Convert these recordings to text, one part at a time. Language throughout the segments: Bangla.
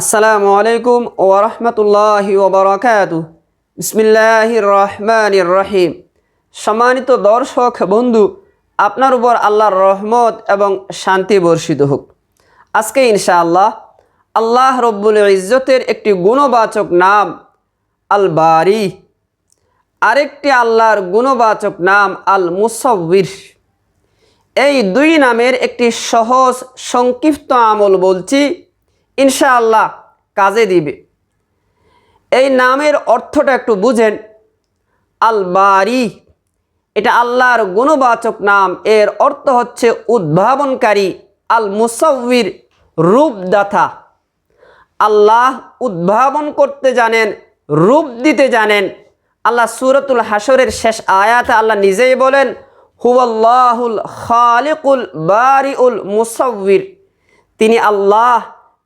আসসালামু আলাইকুম ও ওরহমতুল্লাহি ওবরাকাত বিসমিল্লাহির রহমানির রহিম সম্মানিত দর্শক, বন্ধু, আপনার উপর আল্লাহর রহমত এবং শান্তি বর্ষিত হোক। আজকে ইনশাআল্লাহ আল্লাহ রব্বুল ইজ্জতের একটি গুণবাচক নাম আল বারি আরেকটি আল্লাহর গুণবাচক নাম আল মুসব্বির এই দুই নামের একটি সহজ, সংক্ষিপ্ত আমল বলছি ইনশাআল্লাহ কাজে দিবে। এই নামের অর্থটা একটু বুঝেন। আল বারি এটা আল্লাহর গুণবাচক নাম। এর অর্থ হচ্ছে উদ্ভাবনকারী আল মুসব্বির রূপদাতা। আল্লাহ উদ্ভাবন করতে জানেন, রূপ দিতে জানেন। আল্লাহ সুরতুল হাসরের শেষ আয়াতে আল্লাহ নিজেই বলেন, হুয়াল্লাহুল খালিকুল বারিউল মুসব্বির তিনি আল্লাহ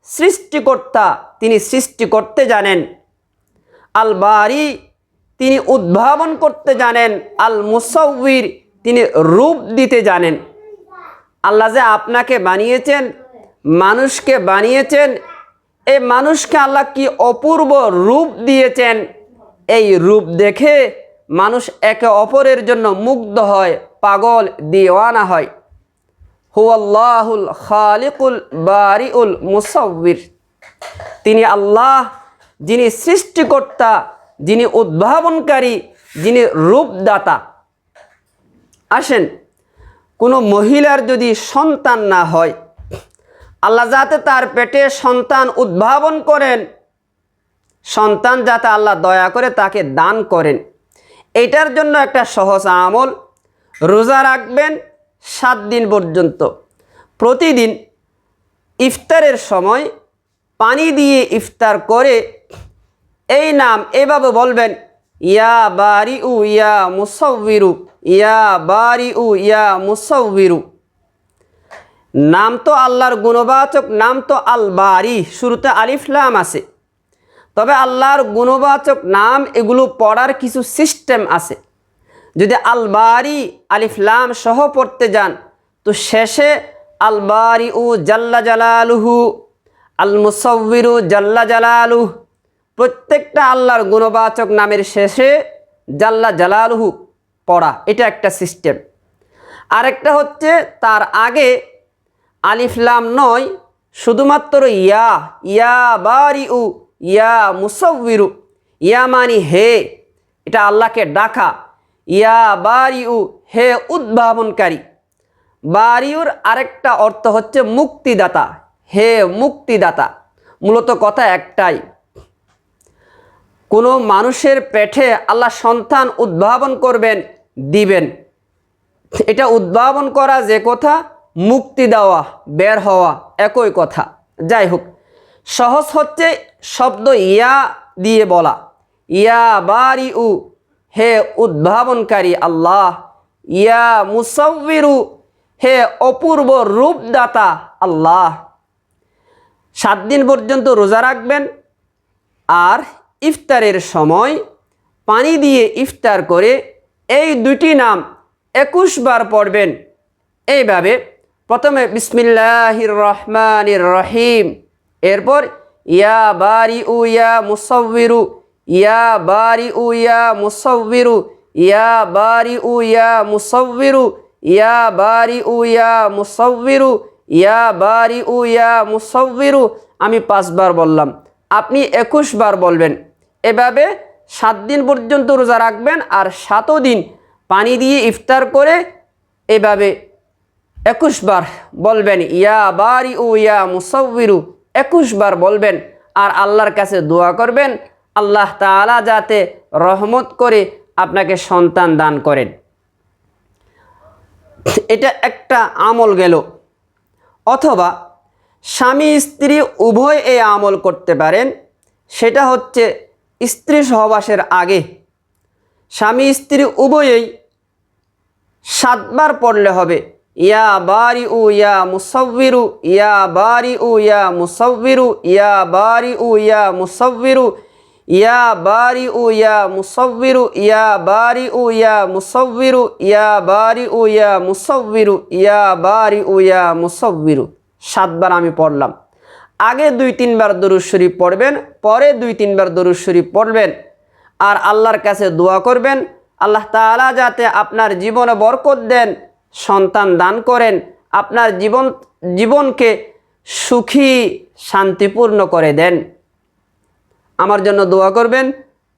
সৃষ্টিকর্তা তিনি সৃষ্টি করতে জানেন। আল বারি তিনি উদ্ভাবন করতে জানেন। আল মুসব্বির তিনি রূপ দিতে জানেন। আল্লাহ যে আপনাকে বানিয়েছেন, মানুষকে বানিয়েছেন এই মানুষকে আল্লাহ কি অপূর্ব রূপ দিয়েছেন? এই রূপ দেখে মানুষ একে অপরের জন্য মুগ্ধ হয়, পাগল, দিওয়ানা হয়। হুয়াল্লাহুল খালিকুল বারিউল মুসব্বির তিনি আল্লাহ, যিনি সৃষ্টিকর্তা, যিনি উদ্ভাবনকারী, যিনি রূপদাতা। আসেন, কোনো মহিলার যদি সন্তান না হয়, আল্লাহ যাতে তার পেটে সন্তান উদ্ভাবন করেন, সন্তান যাতে আল্লাহ দয়া করে তাকে দান করেন। এটার জন্য একটা সহজ আমল, রোজা রাখবেন সাত দিন পর্যন্ত। প্রতিদিন ইফতারের সময় পানি দিয়ে ইফতার করে এই নাম এভাবে বলবেন, ইয়া বারি উ ইয়া মুসব্বিরু ইয়া বারি উ ইয়া মুসব্বিরু নাম তো আল্লাহর গুণবাচক, নাম তো আল বারি শুরুতে আলিফলাম আছে। তবে আল্লাহর গুণবাচক নাম এগুলো পড়ার কিছু সিস্টেম আছে। যদি আলবারি আলিফলাম সহ পড়তে যান, তো শেষে আলবারি উ জাল্লা জালালুহু আল মুসব্বিরু জাল্লা জালালুহ। প্রত্যেকটা আল্লাহর গুণবাচক নামের শেষে জাল্লা জালালুহু পড়া। এটা একটা সিস্টেম। আরেকটা হচ্ছে তার আগে আলিফলাম নয়, শুধুমাত্র ইয়া ইয়া বারি উ ইয়া মুসব্বিরু ইয়া মানি হে, এটা আল্লাহকে ডাকা। ইয়া বারিউ, হে উদ্ভাবনকারী। বারিউর আরেকটা অর্থ হচ্ছে মুক্তিদাতা। হে মুক্তিদাতা। মূলত কথা একটাই। কোনো মানুষের পেটে আল্লাহ সন্তান উদ্ভাবন করবেন, দিবেন। এটা উদ্ভাবন করা যে কথা, মুক্তি দেওয়া, বের হওয়া, একই কথা। যাই হোক, সহজ হচ্ছে শব্দ ইয়া দিয়ে বলা। ইয়া বারি উ হে উদ্ভাবনকারী আল্লাহ, ইয়া মুসব্বিরু হে অপূর্ব রূপদাতা আল্লাহ। সাত দিন পর্যন্ত রোজা রাখবেন আর ইফতারের সময় পানি দিয়ে ইফতার করে এই দুটি নাম একুশ বার পড়বেন। এইভাবে প্রথমে বিসমিল্লাহির রহমানির রহিম, এরপর ইয়া বারি উ ইয়া মুসব্বিরু ইয়া বারি উ ইয়া মুসব্বিরু ইয়া বারি উ ইয়া মুসব্বিরু ইয়া বারি উ ইয়া মুসব্বিরু ইয়া বারি উ ইয়া আমি পাঁচবার বললাম। আপনি একুশ বার বলবেন। এভাবে সাত দিন পর্যন্ত রোজা রাখবেন আর সাতও দিন পানি দিয়ে ইফতার করে এভাবে একুশ বার বলবেন, ইয়া বারি উ ইয়া মুসব্বিরু একুশ বার বলবেন আর আল্লাহর কাছে দোয়া করবেন। আল্লাহ তালা যাতে রহমত করে আপনাকে সন্তান দান করেন। এটা একটা আমল গেল। অথবা স্বামী স্ত্রী উভয় এই আমল করতে পারেন, সেটা হচ্ছে স্ত্রী সহবাসের আগে। স্বামী স্ত্রী উভয়েই সাতবার পড়লে হবে, ইয়া বারি উ ইয়া মুসব্বিরু ইয়া বারি উ ইয়া মুসব্বিরু ইয়া বারি উ ইয়া মুসব্বিরু ইয়া বারি উ ইয়া মুসব্বিরু ইয়া বারি উ ইয়া মুসব্বিরু ইয়া বারি উ ইয়া মুসব্বিরু ইয়া বারি উ ইয়া মুসব্বিরু সাতবার আমি পড়লাম। আগে দুই তিনবার দরুদ শরীফ পড়বেন, পরে দুই তিনবার দরুদ শরীফ পড়বেন আর আল্লাহর কাছে দোয়া করবেন। আল্লাহ তাআলা যাতে আপনার জীবনে বরকত দেন, সন্তান দান করেন, আপনার জীবন, জীবনকে সুখী, শান্তিপূর্ণ করে দেন। আমার জন্য দোয়া করবেন।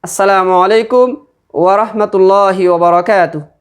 আসসালামু আলাইকুম ওয়া রাহমাতুল্লাহি ওয়া বারাকাতুহু।